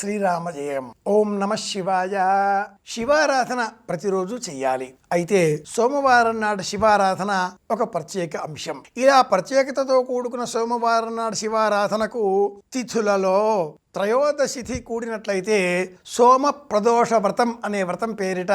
శ్రీరామ జయం ఓం నమ శివాయ. శివారాధన ప్రతిరోజు చెయ్యాలి. అయితే సోమవారం నాడు శివారాధన ఒక ప్రత్యేక అంశం. ఇలా ప్రత్యేకతతో కూడుకున్న సోమవారం నాడు శివారాధనకు తిథులలో త్రయోదశి తిథి కూడినట్లయితే సోమ ప్రదోష వ్రతం అనే వ్రతం పేరిట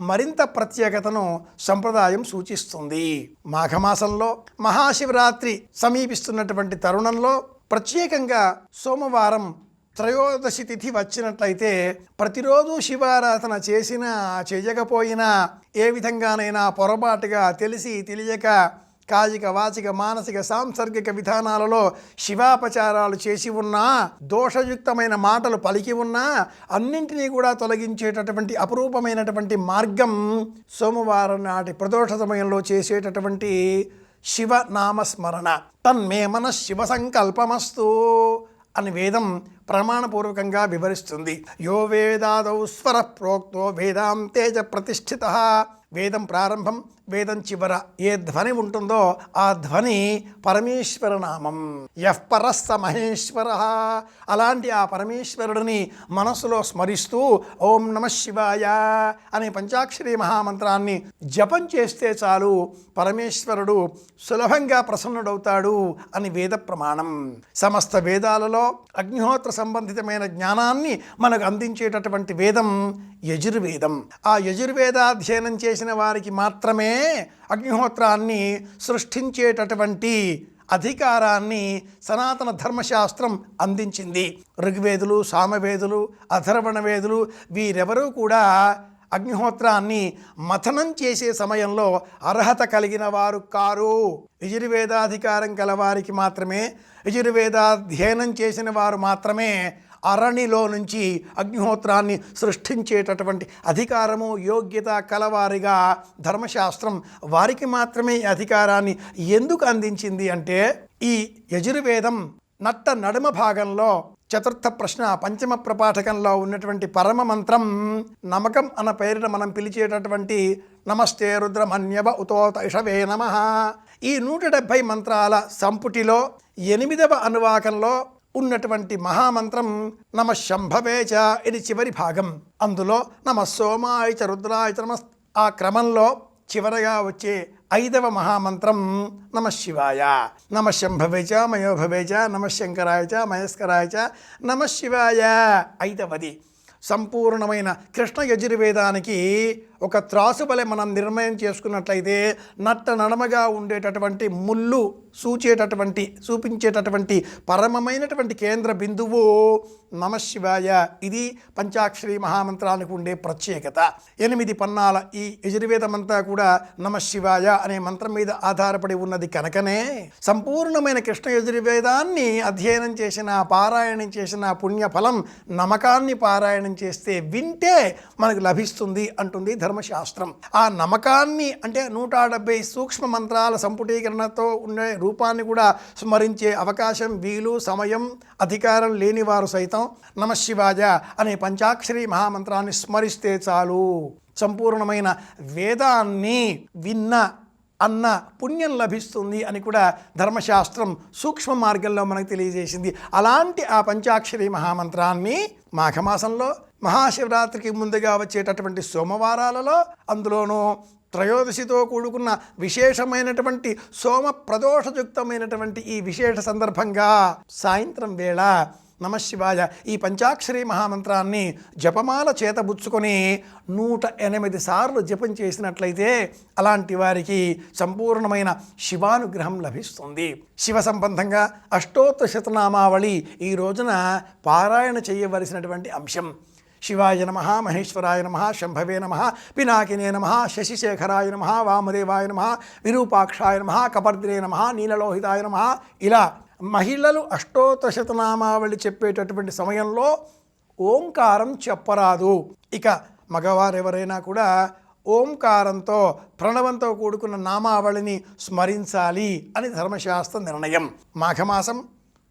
మరింత ప్రత్యేకతను సంప్రదాయం సూచిస్తుంది. మాఘమాసంలో మహాశివరాత్రి సమీపిస్తున్నటువంటి తరుణంలో ప్రత్యేకంగా సోమవారం త్రయోదశి తిథి వచ్చినట్లయితే ప్రతిరోజు శివారాధన చేసినా చేయకపోయినా ఏ విధంగానైనా పొరపాటుగా తెలిసి తెలియక కాయిక వాచిక మానసిక సాంసర్గిక విధానాలలో శివాపచారాలు చేసి ఉన్నా దోషయుక్తమైన మాటలు పలికి ఉన్నా అన్నింటినీ కూడా తొలగించేటటువంటి అపురూపమైనటువంటి మార్గం సోమవారం నాటి ప్రదోష సమయంలో చేసేటటువంటి శివనామస్మరణ. తన్మే మన శివ సంకల్పమస్తు అని వేదం ప్రమాణపూర్వకంగా వివరిస్తుంది. యో వేదాదౌ స్వర ప్రోక్తో వేదాంతేజ ప్రతిష్ఠిత. వేదం ప్రారంభం వేదం చివర. ఏ ధ్వని ఉంటుందో ఆ ధ్వని పరమేశ్వర నామం. యః మహేశ్వర. అలాంటి ఆ పరమేశ్వరుడిని మనసులో స్మరిస్తూ ఓం నమ శివాయ అనే పంచాక్షరి మహామంత్రాన్ని జపం చేస్తే చాలు పరమేశ్వరుడు సులభంగా ప్రసన్నుడవుతాడు అని వేద ప్రమాణం. సమస్త వేదాలలో అగ్నిహోత్ర సంబంధితమైన జ్ఞానాన్ని మనకు అందించేటటువంటి వేదం యజుర్వేదం. ఆ యజుర్వేదాధ్యయనం చేసిన వారికి మాత్రమే అగ్నిహోత్రాన్ని సృష్టించేటటువంటి అధికారాన్ని సనాతన ధర్మశాస్త్రం అందించింది. ఋగ్వేదులు సామవేదులు అధర్వణ వేదులు వీరెవరూ కూడా అగ్నిహోత్రాన్ని మథనం చేసే సమయంలో అర్హత కలిగిన వారు కారు. యజుర్వేదాధికారం కలవారికి మాత్రమే యజుర్వేదాధ్యయనం చేసిన వారు మాత్రమే అరణిలో నుంచి అగ్నిహోత్రాన్ని సృష్టించేటటువంటి అధికారము యోగ్యత కలవారిగా ధర్మశాస్త్రం వారికి మాత్రమే ఈ అధికారాన్ని ఎందుకు అందించింది అంటే ఈ యజుర్వేదం నట్ట నడుమ భాగంలో చతుర్థ ప్రశ్న పంచమ ప్రపాఠకంలో ఉన్నటువంటి పరమ మంత్రం నమకం అన్న పేరున మనం పిలిచేటటువంటి నమస్తే రుద్రమన్యవ ఉతోత ఇషవే నమ. ఈ నూట డెబ్భై మంత్రాల సంపుటిలో ఎనిమిదవ అనువాకంలో ఉన్నటువంటి మహామంత్రం నమ శంభవేచ ఇది చివరి భాగం. అందులో నమ సోమాయ చ రుద్రాయ నమ ఆ క్రమంలో చివరగా వచ్చే ఐదవ మహామంత్రం నమ శివాయ. నమ శంభవేచ మయోభవేచ నమ శంకరాయ చ చ నమ శివాయ. ఐదవది. సంపూర్ణమైన కృష్ణ యజుర్వేదానికి ఒక త్రాసుబలె మనం నిర్ణయం చేసుకున్నట్లయితే నట్ట నడమగా ఉండేటటువంటి ముళ్ళు సూచేటటువంటి చూపించేటటువంటి పరమమైనటువంటి కేంద్ర బిందువు నమశివాయ ఇది పంచాక్షరి మహామంత్రానికి ఉండే ప్రత్యేకత. ఎనిమిది పన్నాల ఈ యజుర్వేదమంతా కూడా నమశివాయ అనే మంత్రం మీద ఆధారపడి ఉన్నది కనుకనే సంపూర్ణమైన కృష్ణ యజుర్వేదాన్ని అధ్యయనం చేసిన పారాయణం చేసిన పుణ్యఫలం నమకాన్ని పారాయణం చేస్తే వింటే మనకు లభిస్తుంది అంటుంది ధర్మశాస్త్రం. ఆ నమ్మకాన్ని అంటే నూట డెబ్బై సూక్ష్మ మంత్రాల సంపుటీకరణతో ఉండే రూపాన్ని కూడా స్మరించే అవకాశం వీలు సమయం అధికారం లేని వారు సైతం నమశివాజ అనే పంచాక్షరి మహామంత్రాన్ని స్మరిస్తే చాలు. సంపూర్ణమైన వేదాన్ని విన్న అన్న పుణ్యం లభిస్తుంది అని కూడా ధర్మశాస్త్రం సూక్ష్మ మార్గంలో మనకు తెలియజేసింది. అలాంటి ఆ పంచాక్షరి మహామంత్రాన్ని మాఘమాసంలో మహాశివరాత్రికి ముందుగా వచ్చేటటువంటి సోమవారాలలో అందులోనూ త్రయోదశితో కూడుకున్న విశేషమైనటువంటి సోమ ప్రదోషయుక్తమైనటువంటి ఈ విశేష సందర్భంగా సాయంత్రం వేళ నమశివాయ ఈ పంచాక్షరి మహామంత్రాన్ని జపమాల చేతబుచ్చుకొని నూట ఎనిమిది సార్లు జపం చేసినట్లయితే అలాంటి వారికి సంపూర్ణమైన శివానుగ్రహం లభిస్తుంది. శివ సంబంధంగా అష్టోత్తర శతనామావళి ఈ రోజున పారాయణ చేయవలసినటువంటి అంశం. శివాయ నమ మహేశ్వరాయ నమ శంభవే నమ పినాకినే నమ శశిశేఖరాయ నమ వామదేవాయ నమ విరూపాక్షాయ నమ కపర్ద్రే నమ నీలలోహితాయ నమ. ఇలా మహిళలు అష్టోత్తశతనామావళి చెప్పేటటువంటి సమయంలో ఓంకారం చెప్పరాదు. ఇక మగవారెవరైనా కూడా ఓంకారంతో ప్రణవంతో కూడుకున్న నామావళిని స్మరించాలి అని ధర్మశాస్త్ర నిర్ణయం. మాఘమాసం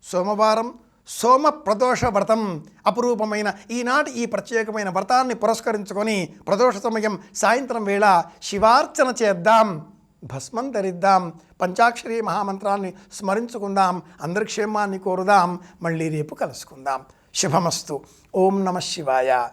సోమవారం సోమ ప్రదోష వ్రతం అపురూపమైన ఈనాటి ఈ ప్రత్యేకమైన వ్రతాన్ని పురస్కరించుకొని ప్రదోష సమయం సాయంత్రం వేళ శివార్చన చేద్దాం భస్మం ధరిద్దాం పంచాక్షరి మహామంత్రాన్ని స్మరించుకుందాం అందరి క్షేమాన్ని కోరుదాం మళ్ళీ రేపు కలుసుకుందాం. శుభమస్తు. ఓం నమ శివాయ.